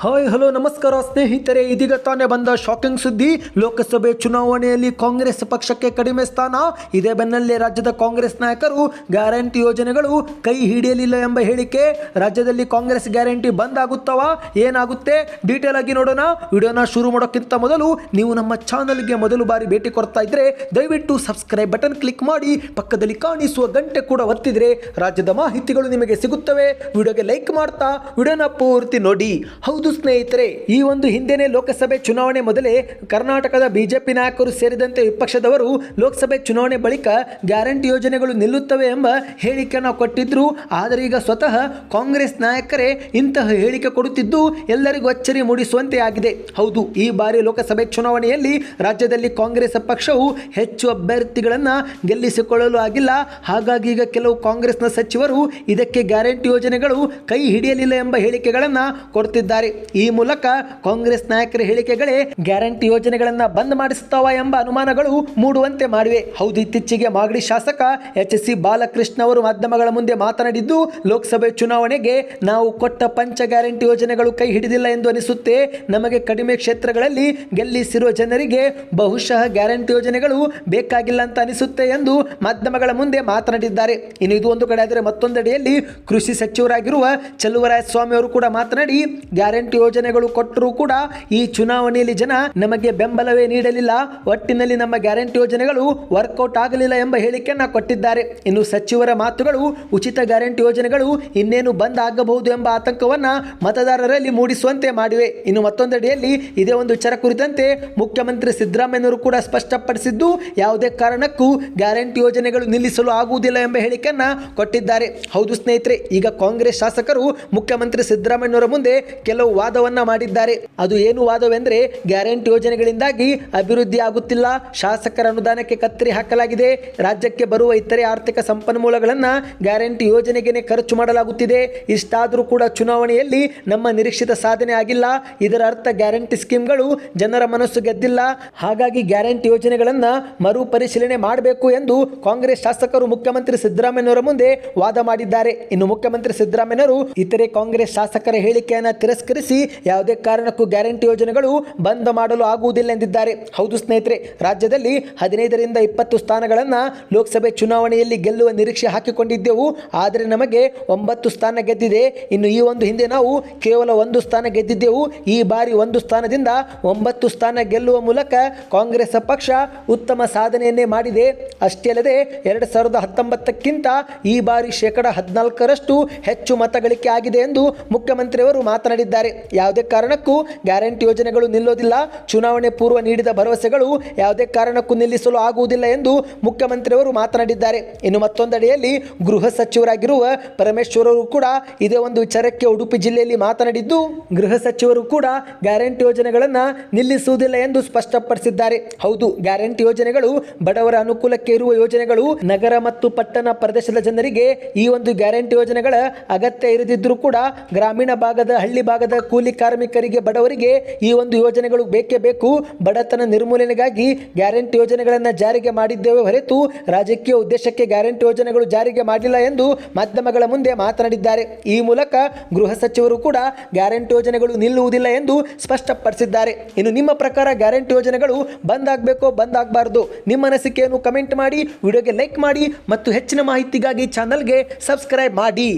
Hi hello ನಮಸ್ಕಾರ ಸ್ನೇಹಿತರೆ. ಇದೀಗ ತಾನೇ ಬಂದ ಶಾಕಿಂಗ್ ಸುದ್ದಿ. ಲೋಕಸಭೆ ಚುನಾವಣೆಯಲ್ಲಿ ಕಾಂಗ್ರೆಸ್ ಪಕ್ಷಕ್ಕೆ ಕಡಿಮೆ ಸ್ಥಾನ. ಇದೇ ಬೆನ್ನಲ್ಲೇ ರಾಜ್ಯದ ಕಾಂಗ್ರೆಸ್ ನಾಯಕರು ಗ್ಯಾರಂಟಿ ಯೋಜನೆಗಳು ಕೈ ಹಿಡಿಯಲಿಲ್ಲ ಎಂಬ ಹೇಳಿಕೆ. ರಾಜ್ಯದಲ್ಲಿ ಕಾಂಗ್ರೆಸ್ ಗ್ಯಾರಂಟಿ ಬಂದ್ ಆಗುತ್ತವ? ಏನಾಗುತ್ತೆ? ಡೀಟೇಲ್ ಆಗಿ ನೋಡೋಣ. ವಿಡಿಯೋನ ಶುರು ಮಾಡೋಕ್ಕಿಂತ ಮೊದಲು ನೀವು ನಮ್ಮ ಚಾನಲ್ಗೆ ಮೊದಲು ಬಾರಿ ಭೇಟಿ ಕೊಡ್ತಾ ಇದ್ರೆ ದಯವಿಟ್ಟು ಸಬ್ಸ್ಕ್ರೈಬ್ ಬಟನ್ ಕ್ಲಿಕ್ ಮಾಡಿ, ಪಕ್ಕದಲ್ಲಿ ಕಾಣಿಸುವ ಗಂಟೆ ಕೂಡ ಒತ್ತಿದ್ರೆ ರಾಜ್ಯದ ಮಾಹಿತಿಗಳು ನಿಮಗೆ ಸಿಗುತ್ತವೆ. ವಿಡಿಯೋಗೆ ಲೈಕ್ ಮಾಡ್ತಾ, ವಿಡಿಯೋನ ಪೂರ್ತಿ ನೋಡಿ. ಹೌದು ಸ್ನೇಹಿತರೆ, ಈ ಒಂದು ಹಿಂದೆನೇ ಲೋಕಸಭೆ ಚುನಾವಣೆ ಮೊದಲೇ ಕರ್ನಾಟಕದ ಬಿಜೆಪಿ ನಾಯಕರು ಸೇರಿದಂತೆ ವಿಪಕ್ಷದವರು ಲೋಕಸಭೆ ಚುನಾವಣೆ ಬಳಿಕ ಗ್ಯಾರಂಟಿ ಯೋಜನೆಗಳು ನಿಲ್ಲುತ್ತವೆ ಎಂಬ ಹೇಳಿಕೆಯನ್ನು ಕೊಟ್ಟಿದ್ರು. ಆದರೆ ಈಗ ಸ್ವತಃ ಕಾಂಗ್ರೆಸ್ ನಾಯಕರೇ ಇಂತಹ ಹೇಳಿಕೆ ಕೊಡುತ್ತಿದ್ದು ಎಲ್ಲರಿಗೂ ಅಚ್ಚರಿ ಮೂಡಿಸುವಂತೆ ಆಗಿದೆ. ಹೌದು, ಈ ಬಾರಿ ಲೋಕಸಭೆ ಚುನಾವಣೆಯಲ್ಲಿ ರಾಜ್ಯದಲ್ಲಿ ಕಾಂಗ್ರೆಸ್ ಪಕ್ಷವು ಹೆಚ್ಚು ಅಭ್ಯರ್ಥಿಗಳನ್ನು ಗೆಲ್ಲಿಸಿಕೊಳ್ಳಲು ಆಗಿಲ್ಲ. ಹಾಗಾಗಿ ಈಗ ಕೆಲವು ಕಾಂಗ್ರೆಸ್ನ ಸಚಿವರು ಇದಕ್ಕೆ ಗ್ಯಾರಂಟಿ ಯೋಜನೆಗಳು ಕೈ ಹಿಡಿಯಲಿಲ್ಲ ಎಂಬ ಹೇಳಿಕೆಗಳನ್ನು ಕೊಡ್ತಿದ್ದಾರೆ. ಈ ಮೂಲಕ ಕಾಂಗ್ರೆಸ್ ನಾಯಕರ ಹೇಳಿಕೆಗಳೇ ಗ್ಯಾರಂಟಿ ಯೋಜನೆಗಳನ್ನು ಬಂದ್ ಮಾಡಿಸುತ್ತಾವ ಎಂಬ ಅನುಮಾನಗಳು ಮೂಡುವಂತೆ ಮಾಡಿವೆ. ಹೌದು, ಇತ್ತೀಚೆಗೆ ಮಾಗಡಿ ಶಾಸಕ ಎಚ್ ಸಿ ಬಾಲಕೃಷ್ಣ ಅವರು ಮಾಧ್ಯಮಗಳ ಮುಂದೆ ಮಾತನಾಡಿದ್ದು, ಲೋಕಸಭೆ ಚುನಾವಣೆಗೆ ನಾವು ಕೊಟ್ಟ ಪಂಚ ಗ್ಯಾರಂಟಿ ಯೋಜನೆಗಳು ಕೈ ಹಿಡಿದಿಲ್ಲ ಎಂದು ಅನಿಸುತ್ತೆ. ನಮಗೆ ಕಡಿಮೆ ಕ್ಷೇತ್ರಗಳಲ್ಲಿ ಗೆಲ್ಲಿಸಿರುವ ಜನರಿಗೆ ಬಹುಶಃ ಗ್ಯಾರಂಟಿ ಯೋಜನೆಗಳು ಬೇಕಾಗಿಲ್ಲ ಅಂತ ಅನಿಸುತ್ತೆ ಎಂದು ಮಾಧ್ಯಮಗಳ ಮುಂದೆ ಮಾತನಾಡಿದ್ದಾರೆ. ಇನ್ನು ಇದು ಒಂದು ಕಡೆ ಆದರೆ ಮತ್ತೊಂದೆಡೆಯಲ್ಲಿ ಕೃಷಿ ಸಚಿವರಾಗಿರುವ ಚಲುವರಾಯ ಸ್ವಾಮಿ ಅವರು ಕೂಡ ಮಾತನಾಡಿ, ಗ್ಯಾರಂಟಿ ಯೋಜನೆಗಳು ಕೊಟ್ಟರೂ ಕೂಡ ಈ ಚುನಾವಣೆಯಲ್ಲಿ ಜನ ನಮಗೆ ಬೆಂಬಲವೇ ನೀಡಲಿಲ್ಲ. ಒಟ್ಟಿನಲ್ಲಿ ನಮ್ಮ ಗ್ಯಾರಂಟಿ ಯೋಜನೆಗಳು ವರ್ಕೌಟ್ ಆಗಲಿಲ್ಲ ಎಂಬ ಹೇಳಿಕೆಯನ್ನು ಕೊಟ್ಟಿದ್ದಾರೆ. ಇನ್ನು ಸಚಿವರ ಮಾತುಗಳು, ಉಚಿತ ಗ್ಯಾರಂಟಿ ಯೋಜನೆಗಳು ಇನ್ನೇನು ಬಂದ್ ಆಗಬಹುದು ಎಂಬ ಆತಂಕವನ್ನು ಮತದಾರರಲ್ಲಿ ಮೂಡಿಸುವಂತೆ ಮಾಡಿವೆ. ಇನ್ನು ಮತ್ತೊಂದೆಡೆಯಲ್ಲಿ ಇದೇ ಒಂದು ವಿಚಾರ ಕುರಿತಂತೆ ಮುಖ್ಯಮಂತ್ರಿ ಸಿದ್ದರಾಮಯ್ಯನವರು ಕೂಡ ಸ್ಪಷ್ಟಪಡಿಸಿದ್ದು, ಯಾವುದೇ ಕಾರಣಕ್ಕೂ ಗ್ಯಾರಂಟಿ ಯೋಜನೆಗಳು ನಿಲ್ಲಿಸಲು ಆಗುವುದಿಲ್ಲ ಎಂಬ ಹೇಳಿಕೆಯನ್ನು ಕೊಟ್ಟಿದ್ದಾರೆ. ಹೌದು ಸ್ನೇಹಿತರೆ, ಈಗ ಕಾಂಗ್ರೆಸ್ ಶಾಸಕರು ಮುಖ್ಯಮಂತ್ರಿ ಸಿದ್ದರಾಮಯ್ಯನವರ ಮುಂದೆ ಕೆಲವು ವಾದವನ್ನ ಮಾಡಿದ್ದಾರೆ. ಅದು ಏನು ವಾದವೆಂದರೆ ಗ್ಯಾರಂಟಿ ಯೋಜನೆಗಳಿಂದಾಗಿ ಅಭಿವೃದ್ಧಿ ಆಗುತ್ತಿಲ್ಲ. ಶಾಸಕರ ಅನುದಾನಕ್ಕೆ ಕತ್ತರಿ ಹಾಕಲಾಗಿದೆ. ರಾಜ್ಯಕ್ಕೆ ಬರುವ ಇತರೆ ಆರ್ಥಿಕ ಸಂಪನ್ಮೂಲಗಳನ್ನ ಗ್ಯಾರಂಟಿ ಯೋಜನೆಗೆ ಖರ್ಚು ಮಾಡಲಾಗುತ್ತಿದೆ. ಇಷ್ಟಾದರೂ ಕೂಡ ಚುನಾವಣೆಯಲ್ಲಿ ನಮ್ಮ ನಿರೀಕ್ಷಿತ ಸಾಧನೆ ಆಗಿಲ್ಲ. ಇದರ ಅರ್ಥ ಗ್ಯಾರಂಟಿ ಸ್ಕೀಮ್ಗಳು ಜನರ ಮನಸ್ಸು ಗೆದ್ದಿಲ್ಲ. ಹಾಗಾಗಿ ಗ್ಯಾರಂಟಿ ಯೋಜನೆಗಳನ್ನ ಮರುಪರಿಶೀಲನೆ ಮಾಡಬೇಕು ಎಂದು ಕಾಂಗ್ರೆಸ್ ಶಾಸಕರು ಮುಖ್ಯಮಂತ್ರಿ ಸಿದ್ದರಾಮಯ್ಯನವರ ಮುಂದೆ ವಾದ ಮಾಡಿದ್ದಾರೆ. ಇನ್ನು ಮುಖ್ಯಮಂತ್ರಿ ಸಿದ್ದರಾಮಯ್ಯನವರು ಇತರೆ ಕಾಂಗ್ರೆಸ್ ಶಾಸಕರ ಹೇಳಿಕೆಯನ್ನು ತಿರಸ್ಕರಿಸಿ ಯಾವುದೇ ಕಾರಣಕ್ಕೂ ಗ್ಯಾರಂಟಿ ಯೋಜನೆಗಳು ಬಂದ್ ಮಾಡಲು ಆಗುವುದಿಲ್ಲ ಎಂದಿದ್ದಾರೆ. ಹೌದು ಸ್ನೇಹಿತರೆ, ರಾಜ್ಯದಲ್ಲಿ ಹದಿನೈದರಿಂದ ಇಪ್ಪತ್ತು ಸ್ಥಾನಗಳನ್ನು ಲೋಕಸಭೆ ಚುನಾವಣೆಯಲ್ಲಿ ಗೆಲ್ಲುವ ನಿರೀಕ್ಷೆ ಹಾಕಿಕೊಂಡಿದ್ದೆವು. ಆದರೆ ನಮಗೆ ಒಂಬತ್ತು ಸ್ಥಾನ ಗೆದ್ದಿದೆ. ಇನ್ನು ಈ ಒಂದು ಹಿಂದೆ ನಾವು ಕೇವಲ ಒಂದು ಸ್ಥಾನ ಗೆದ್ದಿದ್ದೆವು. ಈ ಬಾರಿ ಒಂದು ಸ್ಥಾನದಿಂದ ಒಂಬತ್ತು ಸ್ಥಾನ ಗೆಲ್ಲುವ ಮೂಲಕ ಕಾಂಗ್ರೆಸ್ ಪಕ್ಷ ಉತ್ತಮ ಸಾಧನೆಯನ್ನೇ ಮಾಡಿದೆ. ಅಷ್ಟೇ ಅಲ್ಲದೆ, ಎರಡು ಸಾವಿರದ ಹತ್ತೊಂಬತ್ತಕ್ಕಿಂತ ಈ ಬಾರಿ ಶೇಕಡ ಹದಿನಾಲ್ಕರಷ್ಟು ಹೆಚ್ಚು ಮತಗಳಿಕೆ ಆಗಿದೆ ಎಂದು ಮುಖ್ಯಮಂತ್ರಿಯವರು ಮಾತನಾಡಿದ್ದಾರೆ. ಯಾವುದೇ ಕಾರಣಕ್ಕೂ ಗ್ಯಾರಂಟಿ ಯೋಜನೆಗಳು ನಿಲ್ಲೋದಿಲ್ಲ. ಚುನಾವಣೆ ಪೂರ್ವ ನೀಡಿದ ಭರವಸೆಗಳು ಯಾವುದೇ ಕಾರಣಕ್ಕೂ ನಿಲ್ಲಿಸಲು ಆಗುವುದಿಲ್ಲ ಎಂದು ಮುಖ್ಯಮಂತ್ರಿಯವರು ಮಾತನಾಡಿದ್ದಾರೆ. ಇನ್ನು ಮತ್ತೊಂದೆಡೆಯಲ್ಲಿ ಗೃಹ ಸಚಿವರಾಗಿರುವ ಪರಮೇಶ್ವರ್ ಅವರು ಕೂಡ ಇದೇ ಒಂದು ವಿಚಾರಕ್ಕೆ ಉಡುಪಿ ಜಿಲ್ಲೆಯಲ್ಲಿ ಮಾತನಾಡಿದ್ದು, ಗೃಹ ಸಚಿವರು ಕೂಡ ಗ್ಯಾರಂಟಿ ಯೋಜನೆಗಳನ್ನು ನಿಲ್ಲಿಸುವುದಿಲ್ಲ ಎಂದು ಸ್ಪಷ್ಟಪಡಿಸಿದ್ದಾರೆ. ಹೌದು, ಗ್ಯಾರಂಟಿ ಯೋಜನೆಗಳು ಬಡವರ ಅನುಕೂಲಕ್ಕೆ ಇರುವ ಯೋಜನೆಗಳು. ನಗರ ಮತ್ತು ಪಟ್ಟಣ ಪ್ರದೇಶದ ಜನರಿಗೆ ಈ ಒಂದು ಗ್ಯಾರಂಟಿ ಯೋಜನೆಗಳ ಅಗತ್ಯ ಇರದಿದ್ದರೂ ಕೂಡ ಗ್ರಾಮೀಣ ಭಾಗದ ಹಳ್ಳಿ ಭಾಗದ ಕೂಲಿ ಕಾರ್ಮಿಕರಿಗೆ ಬಡವರಿಗೆ ಈ ಒಂದು ಯೋಜನೆಗಳು ಬೇಕೇ ಬೇಕು. ಬಡತನ ನಿರ್ಮೂಲನೆಗಾಗಿ ಗ್ಯಾರಂಟಿ ಯೋಜನೆಗಳನ್ನು ಜಾರಿಗೆ ಮಾಡಿದ್ದೇವೆ ಹೊರತು ರಾಜಕೀಯ ಉದ್ದೇಶಕ್ಕೆ ಗ್ಯಾರಂಟಿ ಯೋಜನೆಗಳು ಜಾರಿಗೆ ಮಾಡಿಲ್ಲ ಎಂದು ಮಾಧ್ಯಮಗಳ ಮುಂದೆ ಮಾತನಾಡಿದ್ದಾರೆ. ಈ ಮೂಲಕ ಗೃಹ ಸಚಿವರು ಕೂಡ ಗ್ಯಾರಂಟಿ ಯೋಜನೆಗಳು ನಿಲ್ಲುವುದಿಲ್ಲ ಎಂದು ಸ್ಪಷ್ಟಪಡಿಸಿದ್ದಾರೆ. ಇನ್ನು ನಿಮ್ಮ ಪ್ರಕಾರ ಗ್ಯಾರಂಟಿ ಯೋಜನೆಗಳು ಬಂದ್ ಆಗಬೇಕೋ ಬಂದ್ ಆಗಬಾರ್ದು ನಿಮ್ಮ ಅನಿಸಿಕೆಯನ್ನು ಕಮೆಂಟ್ ಮಾಡಿ, ವಿಡಿಯೋಗೆ ಲೈಕ್ ಮಾಡಿ ಮತ್ತು ಹೆಚ್ಚಿನ ಮಾಹಿತಿಗಾಗಿ ಚಾನಲ್ಗೆ ಸಬ್ಸ್ಕ್ರೈಬ್ ಮಾಡಿ.